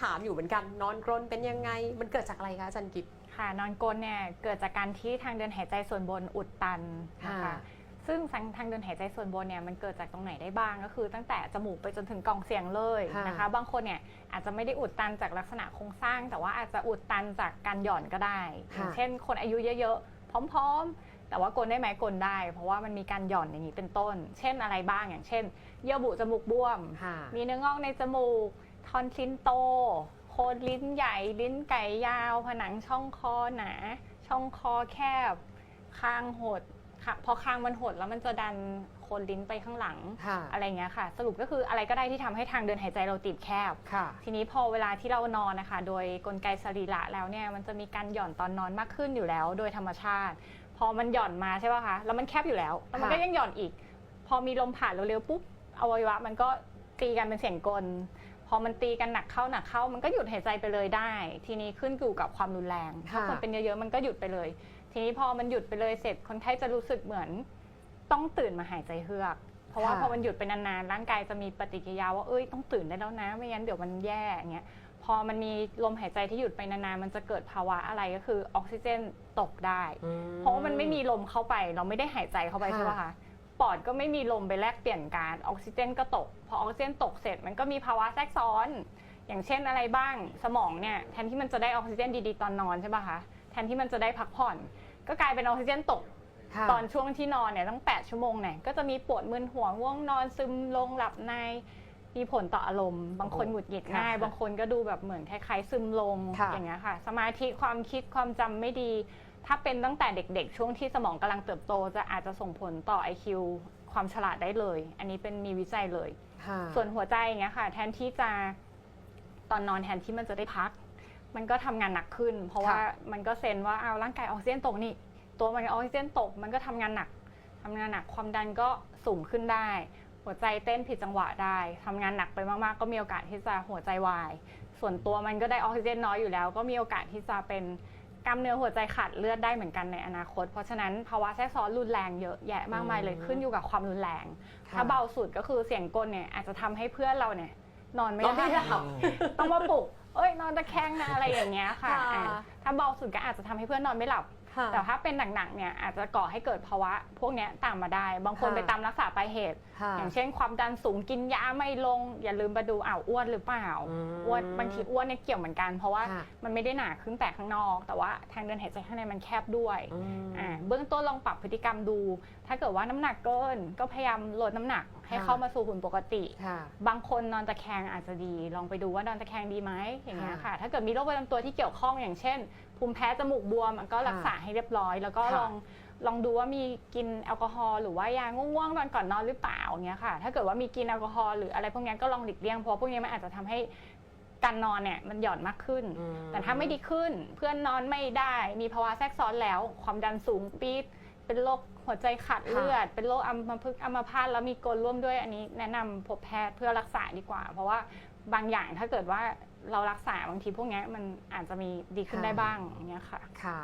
ถามอยู่เหมือนกันนอนกรนเป็นยังไง มันเกิดจากอะไรคะอาจารย์กิจค่ะนอนกรนเนี่ยเกิดจากการที่ทางเดินหายใจส่วนบนอุดตันนะคะค่ะซึ่งทางทางเดินหายใจส่วนบนเนี่ยมันเกิดจากตรงไหนได้บ้างก็คือตั้งแต่จมูกไปจนถึงกล่องเสียงเลยนะคะ บางคนเนี่ยอาจจะไม่ได้อุดตันจากลักษณะโครงสร้าง แต่ว่าอาจจะอุดตันจากการหย่อนก็ได้อย่างเช่น คนอายุเยอะๆ พร้อมๆ แต่ว่ากลนได้ไหมกลนได้ เพราะว่ามันมีการหย่อนอย่างนี้เป็นต้น เช่นอะไรบ้างอย่างเช่น เยื่อบุจมูกบวมค่ะมีเนื้องอกในจมูก ทอนซิลโต โคนลิ้นใหญ่ ลิ้นไก่ยาว ผนังช่องคอหนา ช่องคอแคบ คางหดค่ะพอคางมันหดแล้วมันจะดันโคนลิ้นไปข้างหลัง ค่ะอะไรเงี้ยค่ะ สรุปก็คืออะไรก็ได้ที่ทำให้ทางเดินหายใจเราตีบแคบ ค่ะ ทีนี้พอเวลาที่เรานอนนะคะ โดยกลไกสรีระแล้วเนี่ยมันจะมีการหย่อนตอนนอนมากขึ้นอยู่แล้ว โดยธรรมชาติ พอมันหย่อนมาใช่ป่ะคะแล้วมันแคบอยู่แล้วแล้วมันก็ค่ะ ยังหย่อนอีก พอมีลมผ่านเร็วๆปุ๊บอวัยวะมันก็ตีกันเป็นเสียงกล พอมันตีกันหนักเข้าหนักเข้า มันก็หยุดหายใจไปเลยได้ ทีนี้ขึ้นอยู่กับความรุนแรง ถ้าค่ะคนเป็นเยอะๆมันก็หยุดไปเลย ทีนี้พอมันหยุดไปเลยเสร็จคนไข้จะรู้สึกเหมือน ต้องตื่นมาหายใจเฮือก เพราะว่าค่ะพอมันหยุดไปนานๆร่างกายจะมีปฏิกิริยาว่าเอ้ยต้องตื่นได้แล้วนะ ไม่งั้นเดี๋ยวมันแย่อย่างเงี้ยพอมันมีลมหายใจที่หยุดไปนานๆ มันจะเกิดภาวะอะไรก็คือออกซิเจนตกได้อืเพราะว่ามันไม่มีลมเข้าไป เราไม่ได้หายใจเข้าไปค่ะใช่ป่ะคะ ปอดก็ไม่มีลมไปแลกเปลี่ยนการออกซิเจนก็ตก พอออกซิเจนตกเสร็จมันก็มีภาวะแทรกซ้อน อย่างเช่นอะไรบ้างสมองเนี่ยแทนที่มันจะได้ออกซิเจนดีๆตอนนอนใช่ป่ะคะแทนที่มันจะได้พักผ่อน ก็กลายเป็นออกซิเจนตกค่ะตอนช่วงที่นอนเนี่ยตั้ง 8 ชั่วโมงเนี่ยก็จะมีปวดมึนหัวง่วงนอนซึมลงหลับในมีผลต่ออารมณ์ บางคนโอ้โหหงุดหงิดง่ายค่ะบางคนก็ดูแบบเหมือนคล้ายๆซึมลงค่ะอย่างเงี้ยค่ะ สมาธิความคิดความจำไม่ดี ถ้าเป็นตั้งแต่เด็กๆ ช่วงที่สมองกำลังเติบโต จะอาจจะส่งผลต่อ IQ ความฉลาดได้เลย อันนี้เป็นมีวิจัยเลยค่ะส่วนหัวใจอย่างเงี้ยค่ะ แทนที่จะตอนนอนแทนที่มันจะได้พัก มันก็ทำงานหนักขึ้น เพราะว่ามันก็เซนว่าเอาร่างกายออกซิเจนตกนี่ ตัวมันออกซิเจนตก มันก็ทำงานหนักทำงานหนักความดันก็สูงขึ้นได้ หัวใจเต้นผิดจังหวะได้ทำงานหนักไปมากๆ ก็มีโอกาสที่จะหัวใจวาย ส่วนตัวมันก็ได้ออกซิเจนน้อยอยู่แล้ว ก็มีโอกาสที่จะเป็น กล้ามเนื้อหัวใจขาดเลือดได้เหมือนกันในอนาคต เพราะฉะนั้นภาวะแทรกซ้อนรุนแรงเยอะแยะมากมายเลยอืมขึ้นอยู่กับความรุนแรงค่ะถ้าเบาสุดก็คือเสียงกลเนี่ยอาจจะทำให้เพื่อนเราเนี่ยนอนไม่นอนไม่ได้หลับต้องมาปลุก เอ้ยนอนตะแคงนะอะไรอย่างเงี้ยค่ะค่ะ อ่า ถ้าเบาสุดก็อาจจะทำให้เพื่อนนอนไม่หลับค่ะแต่ถ้าเป็นหนักๆเนี่ยอาจจะก่อให้เกิดภาวะ พวกเนี้ยตามมาได้ บางคนค่ะไปตามรักษาปลายเหตุค่ะอย่างเช่น ความดันสูงกินยาไม่ลง อย่าลืมมาดูอ้าวอ้วนหรือเปล่าอืมอ้วนบางทีอ้วนเนี่ยเกี่ยวเหมือนกัน เพราะว่าค่ะมันไม่ได้หนาขึ้นแต่ข้างนอก แต่ว่าทางเดินหายใจข้างในมันแคบด้วยอืมอ่าเบื้องต้นลองปรับพฤติกรรมดู ถ้าเกิดว่าน้ำหนักเกิน ก็พยายามลดน้ำหนักให้ค่ะเข้ามาสู่หุ่นปกติค่ะบางคนนอนตะแคงอาจจะดี ลองไปดูว่านอนตะแคงดีไหมอย่างเงี้ยค่ะค่ะถ้าเกิดมีโรคประจำตัวที่เกี่ยวข้องอย่างเช่น ภูมิแพ้จมูกบวมก็รักษาให้เรียบร้อย แล้วก็ค่ะลองลองดูว่ามีกินแอลกอฮอล์หรือว่ายาง่วงๆตอนก่อนนอนหรือเปล่าอย่างเงี้ยค่ะ ถ้าเกิดว่ามีกินแอลกอฮอล์หรืออะไรพวกเนี้ยก็ลองหลีกเลี่ยงเพราะพวกเนี้ยมันอาจจะทำให้การนอนเนี่ยมันหย่อนมากขึ้นอืมแต่ถ้าไม่ดีขึ้นเพื่อนนอนไม่ได้ มีภาวะแทรกซ้อนแล้ว ความดันสูงปี๊ด เป็นโรคหัวใจขาดเลือด เป็นโรคอัมพฤกษ์อัมพาตแล้วมีกลร่วมด้วยอันนี้แนะนำพบแพทย์เพื่อรักษาดีกว่า เพราะว่าบางอย่างถ้าเกิดว่าเรารักษาบางทีพวกเนี้ยมันอาจจะมีดีขึ้นค่ะได้บ้างอย่างเงี้ยค่ะ ค่ะ